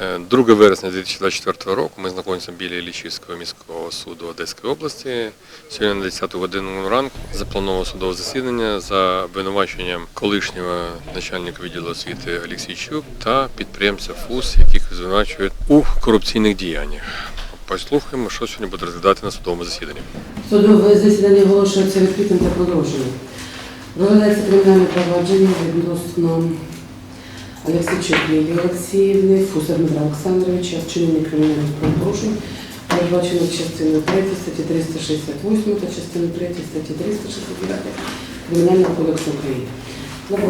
Е, 2 вересня 2024 року ми знаходимося біля Іллічівського міського суду Одеської області. Сьогодні на 10 годину ранку заплановано судове засідання за обвинуваченням колишнього начальника відділу освіти Олексійчук та підприємця ФУС, яких звинувачують у корупційних діяннях. Послухаємо, що сьогодні буде розглядати на судовому засіданні. Судове засідання оголошується відкритим та продовженим. Розглядається кримінальне провадження відносно Олексійчук Лілії Олексіївни, Фусер Дмитра Олександровича, вчинення кримінальних правопорушень, передбачених частиною 3 статті 368 та частиною 3 статті 369 Кримінального кодексу України.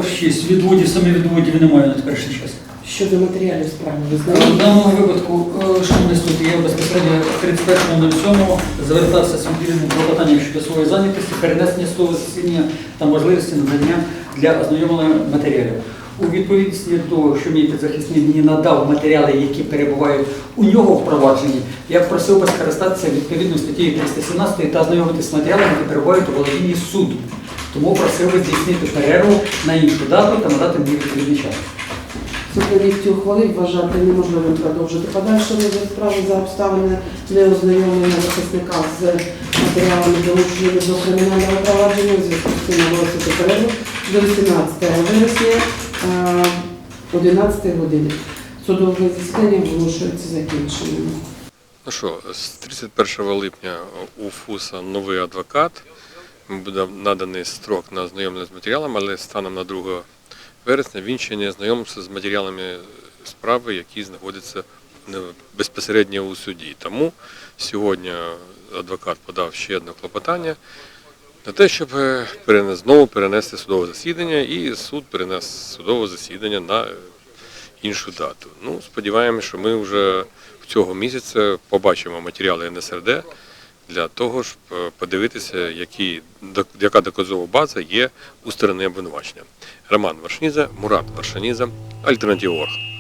Ось шість відводів, саме відводів немає на теперішній час. Щодо матеріалів справи, ви В знаєте? даному випадку, е, шановний суд, я безпосередньо 31.07 звертався з відповідним клопотанням щодо своєї зайнятості, перенесення судового засідання та можливості надання для ознайомлення матеріалів. У відповідності до того, що мій підзахисник мені надав матеріали, які перебувають у нього в провадженні, я просив би скористатися відповідною статтею 317 та ознайомитися з матеріалами, які перебувають у володінні суду. Тому просив би здійснити перерву на іншу дату та надати мені відповідний час. На ухвалив вважати неможливим продовжити подальший розгляд справи за обставини неознайомлення захисника з матеріалами долученими до кримінального провадження у зв'язку з цим оголосити перерву до 18 вересня 11 години. Судове засідання оголошується закінченим. Ну що, з 31 липня у ФУСа новий адвокат. Буде наданий строк на ознайомлення з матеріалами, але станом на 2 вересня він ще не ознайомився з матеріалами справи, які знаходяться безпосередньо у суді. Тому сьогодні адвокат подав ще одне клопотання на те, щоб е, перенес- знову перенести судове засідання, і суд перенес судове засідання на е, іншу дату. Ну, сподіваємося, що ми вже в цього місяця побачимо матеріали НСРД для того, щоб е, подивитися, які, яка доказова база є у сторони обвинувачення. Роман Варшніза, Мурат Варшаніза, Альтернатива Орг.